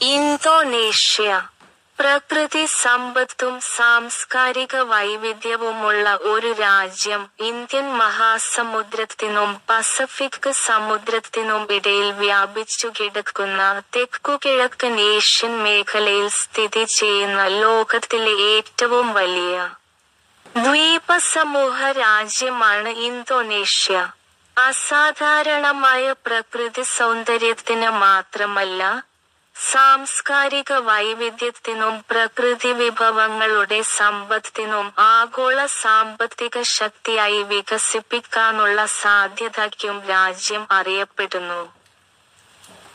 Indonesia. പ്രകൃതി സമ്പത്തും സാംസ്കാരിക വൈവിധ്യവുമുള്ള ഒരു രാജ്യം. ഇന്ത്യൻ മഹാസമുദ്രത്തിനും പസഫിക് സമുദ്രത്തിനും ഇടയിൽ വ്യാപിച്ചു കിടക്കുന്ന തെക്കുകിഴക്കൻ ഏഷ്യൻ മേഖലയിൽ സ്ഥിതി ചെയ്യുന്ന ലോകത്തിലെ ഏറ്റവും വലിയ ദ്വീപസമൂഹ രാജ്യമാണ് ഇന്തോനേഷ്യ. അസാധാരണമായ പ്രകൃതി സൗന്ദര്യത്തിന് മാത്രമല്ല സാംസ്കാരിക വൈവിധ്യത്തിനും പ്രകൃതി വിഭവങ്ങളുടെ സമ്പത്തിനും ആഗോള സാമ്പത്തിക ശക്തിയായി വികസിപ്പിക്കാനുള്ള സാധ്യതയ്ക്കും രാജ്യം അറിയപ്പെടുന്നു.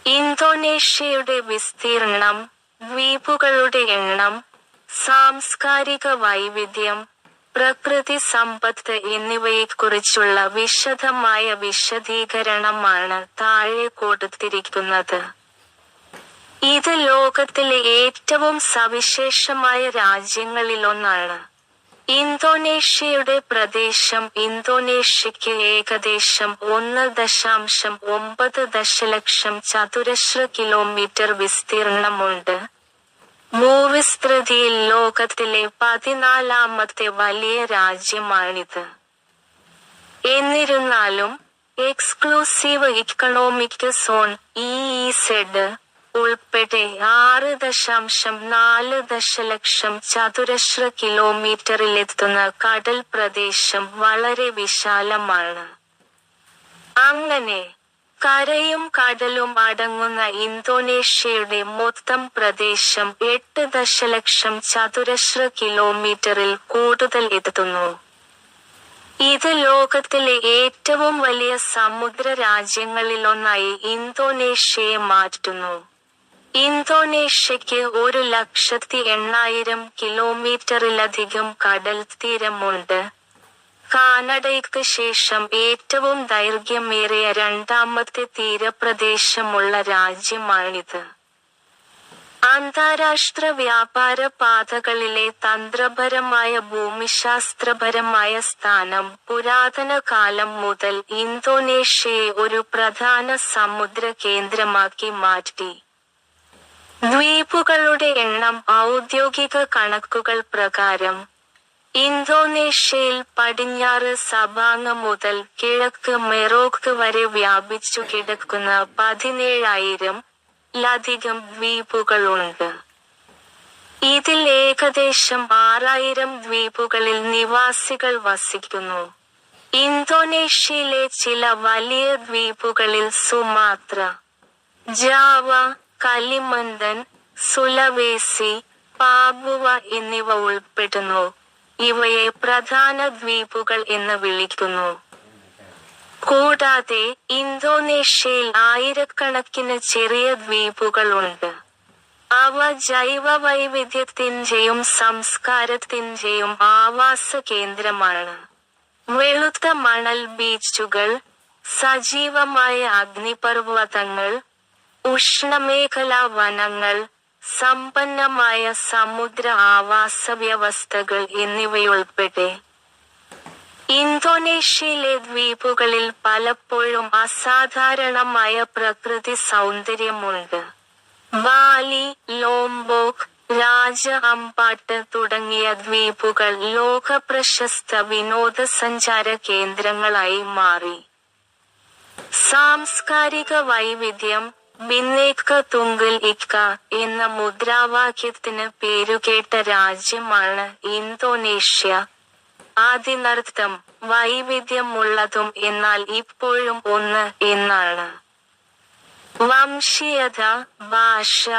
ഇന്തോനേഷ്യയുടെ വിസ്തീർണം ദ്വീപുകളുടെ എണ്ണം സാംസ്കാരിക വൈവിധ്യം പ്രകൃതി സമ്പത്ത് എന്നിവയെക്കുറിച്ചുള്ള വിശദമായ വിശദീകരണമാണ് താഴെ കൊടുത്തിരിക്കുന്നത്. ഇത് ലോകത്തിലെ ഏറ്റവും സവിശേഷമായ രാജ്യങ്ങളിലൊന്നാണ്. ഇന്തോനേഷ്യയുടെ പ്രദേശം ഇന്തോനേഷ്യയ്ക്ക് ഏകദേശം ഒന്ന് ദശാംശം ഒമ്പത് ദശലക്ഷം ചതുരശ്ര കിലോമീറ്റർ വിസ്തീർണമുണ്ട്. ഭൂവിസ്തൃതിയിൽ ലോകത്തിലെ പതിനാലാമത്തെ വലിയ രാജ്യമാണിത്. എന്നിരുന്നാലും എക്സ്ക്ലൂസീവ് ഇക്കണോമിക് സോൺ ഇഇസെഡ് ഉൾപ്പെടെ ആറ് ദശാംശം നാല് ദശലക്ഷം ചതുരശ്ര കിലോമീറ്ററിലെത്തുന്ന കടൽ പ്രദേശം വളരെ വിശാലമാണ്. അങ്ങനെ കരയും കടലും അടങ്ങുന്ന ഇന്തോനേഷ്യയുടെ മൊത്തം പ്രദേശം എട്ട് ദശലക്ഷം ചതുരശ്ര കിലോമീറ്ററിൽ കൂടുതൽ എത്തുന്നു. ഇത് ലോകത്തിലെ ഏറ്റവും വലിയ സമുദ്ര രാജ്യങ്ങളിലൊന്നായി ഇന്തോനേഷ്യയെ മാറ്റുന്നു. ഇന്തോനേഷ്യയ്ക്ക് ഒരു ലക്ഷത്തി എണ്ണായിരം കിലോമീറ്ററിലധികം കടൽ തീരമുണ്ട്. കാനഡയ്ക്ക് ശേഷം ഏറ്റവും ദൈർഘ്യമേറിയ രണ്ടാമത്തെ തീരപ്രദേശമുള്ള രാജ്യമാണിത്. അന്താരാഷ്ട്ര വ്യാപാര പാതകളിലെ തന്ത്രപരമായ ഭൂമിശാസ്ത്രപരമായ സ്ഥാനം പുരാതന കാലം മുതൽ ഇന്തോനേഷ്യയെ ഒരു പ്രധാന സമുദ്ര കേന്ദ്രമാക്കി മാറ്റി. ദ്വീപുകളുടെ എണ്ണം ഔദ്യോഗിക കണക്കുകൾ പ്രകാരം ഇന്തോനേഷ്യയിൽ പടിഞ്ഞാറ് സബാങ് മുതൽ കിഴക്ക് മെറോക്ക് വരെ വ്യാപിച്ചു കിടക്കുന്ന പതിനേഴായിരം ലധികം ദ്വീപുകളുണ്ട്. ഇതിൽ ഏകദേശം ആറായിരം ദ്വീപുകളിൽ നിവാസികൾ വസിക്കുന്നു. ഇന്തോനേഷ്യയിലെ ചില വലിയ ദ്വീപുകളിൽ Sumatra Java Kalimantan Sulawesi Papua എന്നിവ ഉൾപ്പെടുന്നു. ഇവയെ പ്രധാന ദ്വീപുകൾ എന്ന് വിളിക്കുന്നു. കൂടാതെ ഇന്തോനേഷ്യയിൽ ആയിരക്കണക്കിന് ചെറിയ ദ്വീപുകളുണ്ട്. അവ ജൈവ വൈവിധ്യത്തിന്റെയും സംസ്കാരത്തിന്റെയും ആവാസ കേന്ദ്രമാണ്. വെളുത്ത മണൽ ബീച്ചുകൾ സജീവമായ അഗ്നിപർവതങ്ങൾ ഉഷ്ണമേഖലാ വനങ്ങൾ സമ്പന്നമായ സമുദ്ര ആവാസ വ്യവസ്ഥകൾ എന്നിവയുൾപ്പെടെ. ഇന്തോനേഷ്യയിലെ ദ്വീപുകളിൽ പലപ്പോഴും അസാധാരണമായ പ്രകൃതി സൗന്ദര്യമുണ്ട്. ബാലി ലോംബോക് രാജ അമ്പാട്ട് തുടങ്ങിയ ദ്വീപുകൾ ലോക പ്രശസ്ത വിനോദസഞ്ചാര കേന്ദ്രങ്ങളായി മാറി. സാംസ്കാരിക വൈവിധ്യം ഭിന്നേക്ക തുങ്കൽ ഇക്ക എന്ന മുദ്രാവാക്യത്തിന് പേരുകേട്ട രാജ്യമാണ് ഇന്തോനേഷ്യ. ആദ്യനർത്ഥം വൈവിധ്യമുള്ളതും എന്നാൽ ഇപ്പോഴും ഒന്ന് എന്നാണ്. വംശീയത ഭാഷ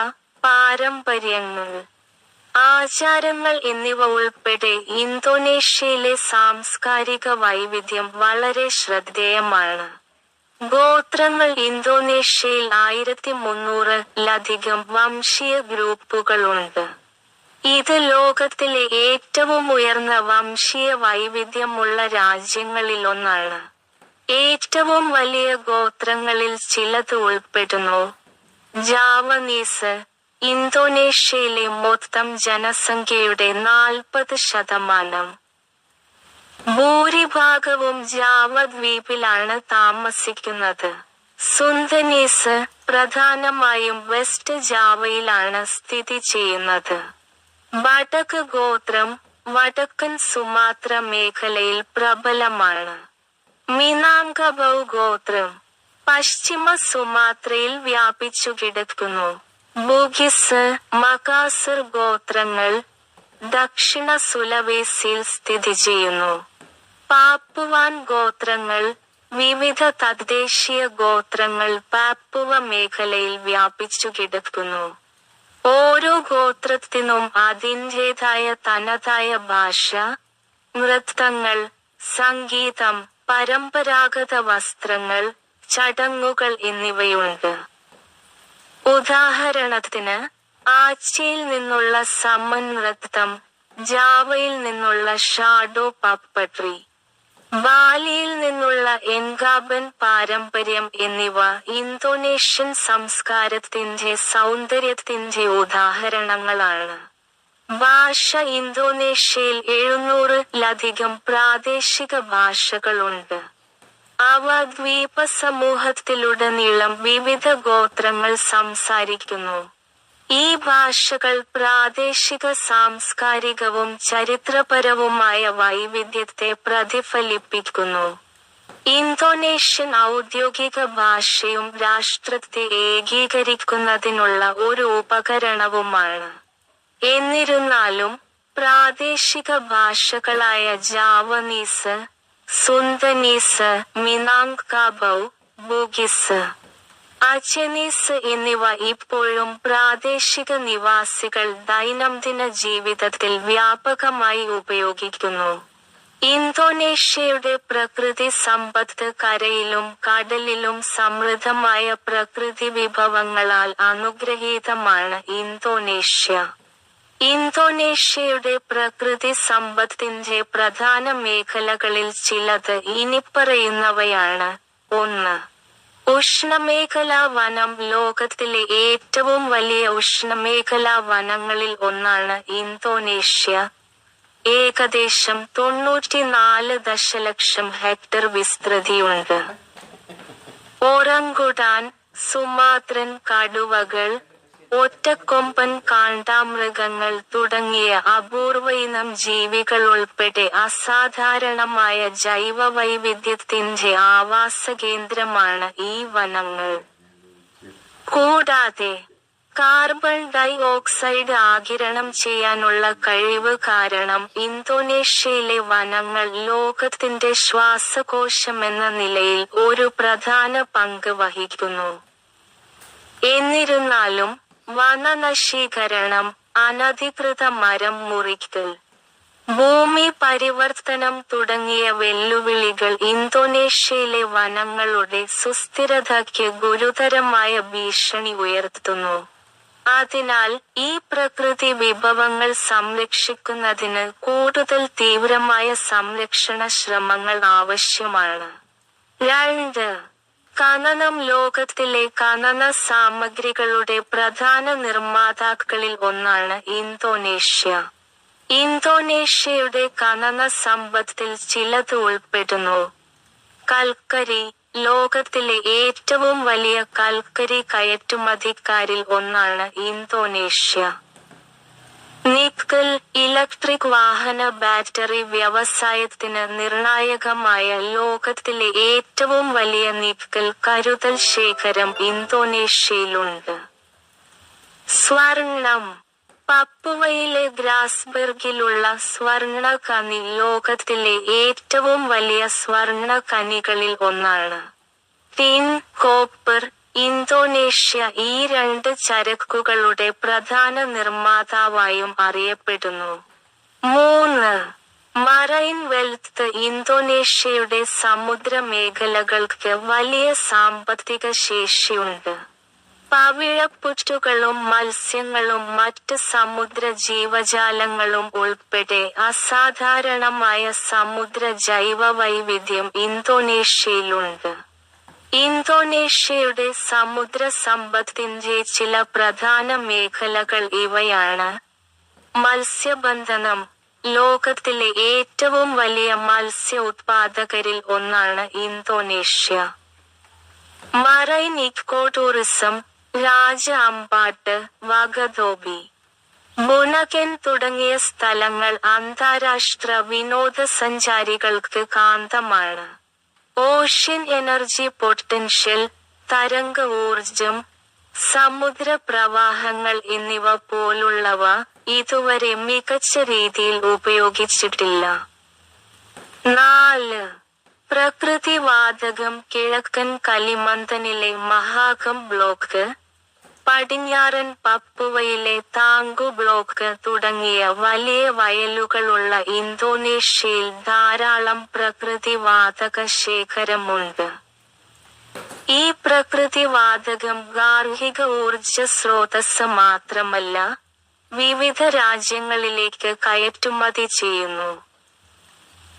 പാരമ്പര്യങ്ങൾ ആചാരങ്ങൾ എന്നിവ ഉൾപ്പെടെ ഇന്തോനേഷ്യയിലെ സാംസ്കാരിക വൈവിധ്യം വളരെ ശ്രദ്ധേയമാണ്. ഗോത്രങ്ങൾ ഇന്തോനേഷ്യയിൽ ആയിരത്തി മുന്നൂറിലധികം വംശീയ ഗ്രൂപ്പുകളുണ്ട്. ഇത് ലോകത്തിലെ ഏറ്റവും ഉയർന്ന വംശീയ വൈവിധ്യമുള്ള രാജ്യങ്ങളിൽ ഒന്നാണ്. ഏറ്റവും വലിയ ഗോത്രങ്ങളിൽ ചിലത് ഉൾപ്പെടുന്നു. ജാവനീസ് ഇന്തോനേഷ്യയിലെ മൊത്തം ജനസംഖ്യയുടെ നാൽപ്പത് ശതമാനം. ഭൂരിഭാഗവും ജാവ ദ്വീപിലാണ് താമസിക്കുന്നത്. സുന്ദനീസ് പ്രധാനമായും വെസ്റ്റ് ജാവയിലാണ് സ്ഥിതി ചെയ്യുന്നത്. വടക്ക് ഗോത്രം വടക്കൻ സുമാത്ര മേഖലയിൽ പ്രബലമാണ്. മിനാംഗബൗ ഗോത്രം പശ്ചിമ സുമാത്രയിൽ വ്യാപിച്ചു കിടക്കുന്നു. ബുഗിസ് മകാസർ ഗോത്രങ്ങൾ ദക്ഷിണ സുലവേസിൽ സ്ഥിതി ചെയ്യുന്നു. പാപ്പുവാൻ ഗോത്രങ്ങൾ വിവിധ തദ്ദേശീയ ഗോത്രങ്ങൾ പാപ്പുവ മേഖലയിൽ വ്യാപിച്ചു കിടക്കുന്നു. ഓരോ ഗോത്രത്തിനും അതിന്റെതായ തനതായ ഭാഷ നൃത്തങ്ങൾ സംഗീതം പരമ്പരാഗത വസ്ത്രങ്ങൾ ചടങ്ങുകൾ എന്നിവയുണ്ട്. ഉദാഹരണത്തിന് ആച്ചിയിൽ നിന്നുള്ള സമ്മൻ നൃത്തം ജാവയിൽ നിന്നുള്ള ഷാഡോ പപ്പട്രി. ബാലിയിൽ നിന്നുള്ള എൻഗാബൻ പാരമ്പര്യം എന്നിവ ഇന്തോനേഷ്യൻ സംസ്കാരത്തിന്റെ സൗന്ദര്യത്തിന്റെ ഉദാഹരണങ്ങളാണ്. ഭാഷ ഇന്തോനേഷ്യയിൽ എഴുന്നൂറിലധികം പ്രാദേശിക ഭാഷകളുണ്ട്. അവ ദ്വീപ സമൂഹത്തിലുടനീളം വിവിധ ഗോത്രങ്ങൾ സംസാരിക്കുന്നു. ഈ ഭാഷകൾ പ്രാദേശിക സാംസ്കാരികവും ചരിത്രപരവുമായ വൈവിധ്യത്തെ പ്രതിഫലിപ്പിക്കുന്നു. ഇന്തോനേഷ്യൻ ഔദ്യോഗിക ഭാഷയും രാഷ്ട്രത്തെ ഏകീകരിക്കുന്നതിനുള്ള ഒരു ഉപകരണവുമാണ്. എന്നിരുന്നാലും പ്രാദേശിക ഭാഷകളായ ജാവനീസ് സുന്ദനീസ് മിനാങ് കാബൌ ബുഗിസ് അച്ചനീസ് എന്നിവ ഇപ്പോഴും പ്രാദേശിക നിവാസികൾ ദൈനംദിന ജീവിതത്തിൽ വ്യാപകമായി ഉപയോഗിക്കുന്നു. ഇന്തോനേഷ്യയുടെ പ്രകൃതി സമ്പത്ത് കരയിലും കടലിലും സമൃദ്ധമായ പ്രകൃതി വിഭവങ്ങളാൽ അനുഗ്രഹീതമാണ് ഇന്തോനേഷ്യ. ഇന്തോനേഷ്യയുടെ പ്രകൃതി സമ്പത്തിന്റെ പ്രധാന മേഖലകളിൽ ചിലത് ഇനിപ്പറയുന്നവയാണ്. ഒന്ന് ഉഷ്ണമേഖലാ വനം ലോകത്തിലെ ഏറ്റവും വലിയ ഉഷ്ണമേഖലാ വനങ്ങളിൽ ഒന്നാണ് ഇന്തോനേഷ്യ. ഏകദേശം തൊണ്ണൂറ്റിനാല് ദശലക്ഷം ഹെക്ടർ വിസ്തൃതിയുണ്ട്. ഓറങ്കുടാൻ സുമാത്രൻ കടുവകൾ ഒറ്റക്കൊമ്പൻ കാണ്ടാമൃഗങ്ങൾ തുടങ്ങിയ അപൂർവ ഇനം ജീവികൾ ഉൾപ്പെടെ അസാധാരണമായ ജൈവ വൈവിധ്യത്തിന്റെ ആവാസ കേന്ദ്രമാണ് ഈ വനങ്ങൾ. കൂടാതെ കാർബൺ ഡൈ ഓക്സൈഡ് ആഗിരണം ചെയ്യാനുള്ള കഴിവ് കാരണം ഇന്തോനേഷ്യയിലെ വനങ്ങൾ ലോകത്തിന്റെ ശ്വാസകോശമെന്ന നിലയിൽ ഒരു പ്രധാന പങ്ക് വഹിക്കുന്നു. എന്നിരുന്നാലും വനനശീകരണം അനധികൃത മരം മുറിക്കൽ ഭൂമി പരിവർത്തനം തുടങ്ങിയ വെല്ലുവിളികൾ ഇന്തോനേഷ്യയിലെ വനങ്ങളുടെ സുസ്ഥിരതയ്ക്ക് ഗുരുതരമായ ഭീഷണി ഉയർത്തുന്നു. അതിനാൽ ഈ പ്രകൃതി വിഭവങ്ങൾ സംരക്ഷിക്കുന്നതിന് കൂടുതൽ തീവ്രമായ സംരക്ഷണ ശ്രമങ്ങൾ ആവശ്യമാണ്. രണ്ട് ഖനനം ലോകത്തിലെ കാനന സാമഗ്രികളുടെ പ്രധാന നിർമ്മാതാക്കളിൽ ഒന്നാണ് ഇന്തോനേഷ്യ. ഇന്തോനേഷ്യയുടെ കാനന സമ്പത്തിൽ ചിലത് ഉൾപ്പെടുന്നു. കൽക്കരി ലോകത്തിലെ ഏറ്റവും വലിയ കൽക്കരി കയറ്റുമതിക്കാരിൽ ഒന്നാണ് ഇന്തോനേഷ്യ. നിക്കൽ ഇലക്ട്രിക് വാഹന ബാറ്ററി വ്യവസായത്തിന് നിർണായകമായ ലോകത്തിലെ ഏറ്റവും വലിയ നീക്കൽ കരുതൽ ശേഖരം ഇന്തോനേഷ്യയിലുണ്ട്. സ്വർണം. പപ്പുവയിലെ ഗ്രാസ്ബർഗിലുള്ള സ്വർണ കനി ലോകത്തിലെ ഏറ്റവും വലിയ സ്വർണ കനികളിൽ ഒന്നാണ്. ടിൻ കോപ്പർ ഇന്തോനേഷ്യ ഈ രണ്ട് ചരക്കുകളുടെ പ്രധാന നിർമ്മാതാവായും അറിയപ്പെടുന്നു. മൂന്ന് മറൈൻ വെൽത്ത് ഇന്തോനേഷ്യയുടെ സമുദ്ര മേഖലകൾക്ക് വലിയ സാമ്പത്തിക ശേഷിയുണ്ട്. പവിഴപ്പുറ്റുകളും മത്സ്യങ്ങളും മറ്റ് സമുദ്ര ജീവജാലങ്ങളും ഉൾപ്പെടെ അസാധാരണമായ സമുദ്ര ജൈവ വൈവിധ്യം ഇന്തോനേഷ്യയിലുണ്ട്. ഇന്തോനേഷ്യയുടെ സമുദ്ര സമ്പത്തിന്റെ ചില പ്രധാന മേഖലകൾ ഇവയാണ്. മത്സ്യബന്ധനം ലോകത്തിലെ ഏറ്റവും വലിയ മത്സ്യ ഉത്പാദകരിൽ ഒന്നാണ് Indonesia. Marine eco tourism Raja Ampat Wakatobi Bunaken തുടങ്ങിയ സ്ഥലങ്ങൾ അന്താരാഷ്ട്ര വിനോദസഞ്ചാരികൾക്ക് കാന്തമാണ്. ഓഷ്യൻ എനർജി പൊട്ടൻഷ്യൽ തരംഗ ഊർജം സമുദ്ര പ്രവാഹങ്ങൾ എന്നിവ പോലുള്ളവ ഇതുവരെ മികച്ച രീതിയിൽ ഉപയോഗിച്ചിട്ടില്ല. നാല്. പ്രകൃതിവാതകം കിഴക്കൻ കലിമന്തനിലെ മഹാകം ബ്ലോക്ക് പടിഞ്ഞാറൻ പപ്പുവയിലെ താങ്കു ബ്ലോക്ക് തുടങ്ങിയ വലിയ വയലുകളുള്ള ഇന്തോനേഷ്യയിൽ ധാരാളം പ്രകൃതിവാതക ശേഖരമുണ്ട്. ഈ പ്രകൃതിവാതകം ഗാർഹിക ഊർജ സ്രോതസ് മാത്രമല്ല വിവിധ രാജ്യങ്ങളിലേക്ക് കയറ്റുമതി ചെയ്യുന്നു.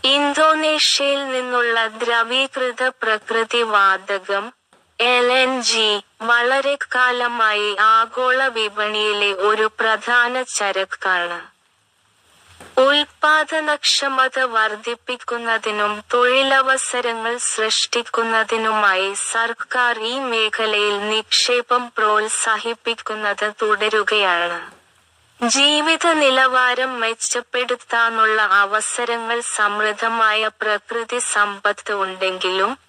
ഇന്തോനേഷ്യയിൽ നിന്നുള്ള ദ്രവീകൃത പ്രകൃതിവാതകം എൽ എൻ ജി വളരെ കാലമായി ആഗോള വിപണിയിലെ ഒരു പ്രധാന ചരക്കാണ്. ഉൽപാദനക്ഷമത വർദ്ധിപ്പിക്കുന്നതിനും തൊഴിലവസരങ്ങൾ സൃഷ്ടിക്കുന്നതിനുമായി സർക്കാർ ഈ മേഖലയിൽ നിക്ഷേപം പ്രോത്സാഹിപ്പിക്കുന്നത് തുടരുകയാണ്. ജീവിത നിലവാരം മെച്ചപ്പെടുത്താനുള്ള അവസരങ്ങൾ സമൃദ്ധമായ പ്രകൃതി സമ്പത്ത് ഉണ്ടെങ്കിലും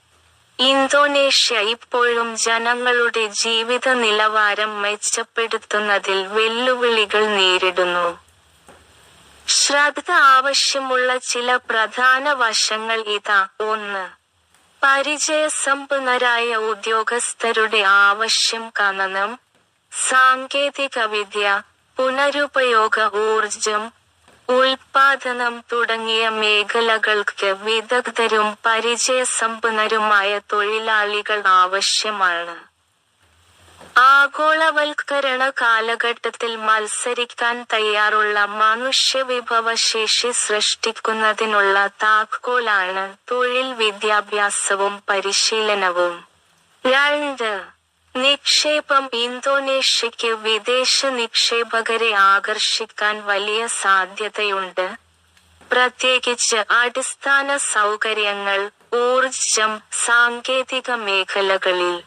ഇന്തോനേഷ്യ ഇപ്പോഴും ജനങ്ങളുടെ ജീവിത നിലവാരം മെച്ചപ്പെടുത്തുന്നതിൽ വെല്ലുവിളികൾ നേരിടുന്നു. ശ്രദ്ധ ആവശ്യമുള്ള ചില പ്രധാന വശങ്ങൾ ഇതാ. ഒന്ന് പരിചയസമ്പന്നരായ ഉദ്യോഗസ്ഥരുടെ ആവശ്യം കണനം സാങ്കേതികവിദ്യ പുനരുപയോഗ ഊർജം ഉൽപാദനം തുടങ്ങിയ മേഖലകൾക്ക് വിദഗ്ധരും പരിചയസമ്പന്നരുമായ തൊഴിലാളികൾ ആവശ്യമാണ്. ആഗോളവൽക്കരണ കാലഘട്ടത്തിൽ മത്സരിക്കാൻ തയ്യാറുള്ള മനുഷ്യവിഭവശേഷി സൃഷ്ടിക്കുന്നതിനുള്ള താക്കോലാണ് തൊഴിൽ വിദ്യാഭ്യാസവും പരിശീലനവും. രണ്ട് നിക്ഷേപം ഇന്തോനേഷ്യയ്ക്ക് വിദേശ നിക്ഷേപകരെ ആകർഷിക്കാൻ വലിയ സാധ്യതയുണ്ട്. പ്രത്യേകിച്ച് അടിസ്ഥാന സൗകര്യങ്ങൾ ഊർജം സാങ്കേതിക മേഖലകളിൽ.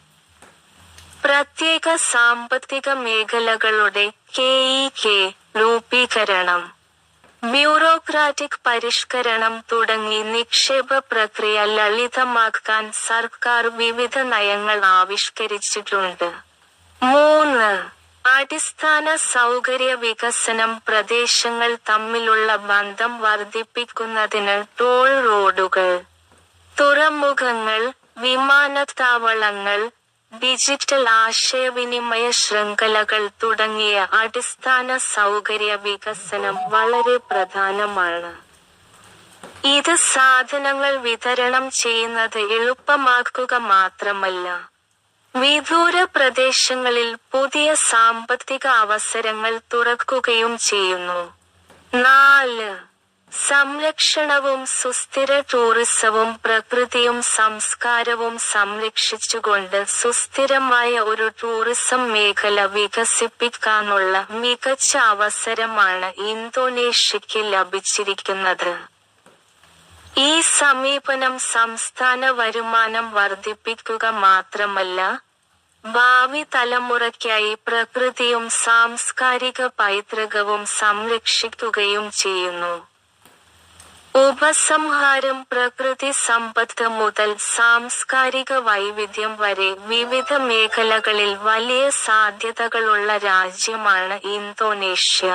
പ്രത്യേക സാമ്പത്തിക മേഖലകളുടെ കെ ഇ കെ രൂപീകരണം. ബ്യൂറോക്രാറ്റിക് പരിഷ്കരണം തുടങ്ങി നിക്ഷേപ പ്രക്രിയ ലളിതമാക്കാൻ സർക്കാർ വിവിധ നയങ്ങൾ ആവിഷ്കരിച്ചിട്ടുണ്ട്. മൂന്ന് അടിസ്ഥാന സൗകര്യ വികസനം പ്രദേശങ്ങൾ തമ്മിലുള്ള ബന്ധം വർദ്ധിപ്പിക്കുന്നതിന് ടോൾ റോഡുകൾ. തുറമുഖങ്ങൾ വിമാനത്താവളങ്ങൾ ഡിജിറ്റൽ ആശയവിനിമയ ശൃംഖലകൾ തുടങ്ങിയ അടിസ്ഥാന സൗകര്യ വികസനം വളരെ പ്രധാനമാണ്. ഇത് സാധനങ്ങൾ വിതരണം ചെയ്യുന്നത് എളുപ്പമാക്കുക മാത്രമല്ല വിദൂര പ്രദേശങ്ങളിൽ പുതിയ സാമ്പത്തിക അവസരങ്ങൾ തുറക്കുകയും ചെയ്യുന്നു. നാല് സംരക്ഷണവും സുസ്ഥിര ടൂറിസവും പ്രകൃതിയും സംസ്കാരവും സംരക്ഷിച്ചുകൊണ്ട് സുസ്ഥിരമായ ഒരു ടൂറിസം മേഖല വികസിപ്പിക്കാനുള്ള മികച്ച അവസരമാണ് ഇന്തോനേഷ്യയ്ക്ക് ലഭിച്ചിരിക്കുന്നത്. ഈ സമീപനം സംസ്ഥാന വരുമാനം വർദ്ധിപ്പിക്കുക മാത്രമല്ല ഭാവി തലമുറയ്ക്കായി പ്രകൃതിയും സാംസ്കാരിക പൈതൃകവും സംരക്ഷിക്കുകയും ചെയ്യുന്നു. ഉപസംഹാരം പ്രകൃതി സമ്പത്ത് മുതൽ സാംസ്കാരിക വൈവിധ്യം വരെ വിവിധ മേഖലകളിൽ വലിയ സാധ്യതകളുള്ള രാജ്യമാണ് ഇന്തോനേഷ്യ.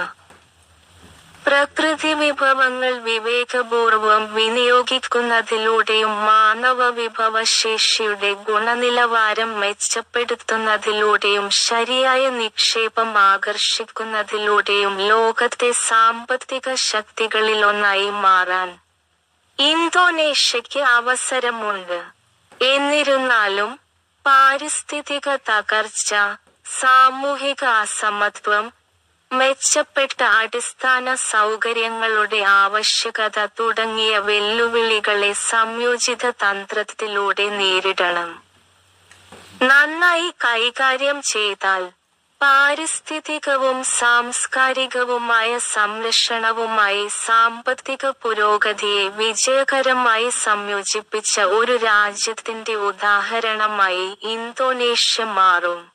പ്രകൃതി വിഭവങ്ങൾ വിവേകപൂർവം വിനിയോഗിക്കുന്നതിലൂടെയും മാനവ വിഭവശേഷിയുടെ ഗുണനിലവാരം മെച്ചപ്പെടുത്തുന്നതിലൂടെയും ശരിയായ നിക്ഷേപം ആകർഷിക്കുന്നതിലൂടെയും ലോകത്തെ സാമ്പത്തിക ശക്തികളിലൊന്നായി മാറാൻ ഇന്തോനേഷ്യയ്ക്ക് അവസരമുണ്ട്. എന്നിരുന്നാലും പാരിസ്ഥിതിക തകർച്ച സാമൂഹിക അസമത്വം മെച്ചപ്പെട്ട അടിസ്ഥാന സൗകര്യങ്ങളുടെ ആവശ്യകത തുടങ്ങിയ വെല്ലുവിളികളെ സംയോജിത തന്ത്രത്തിലൂടെ നേരിടണം. നന്നായി കൈകാര്യം ചെയ്താൽ പാരിസ്ഥിതികവും സാംസ്കാരികവുമായ സംരക്ഷണവുമായി സാമ്പത്തിക പുരോഗതിയെ വിജയകരമായി സംയോജിപ്പിച്ച ഒരു രാജ്യത്തിന്റെ ഉദാഹരണമായി ഇന്തോനേഷ്യ മാറും.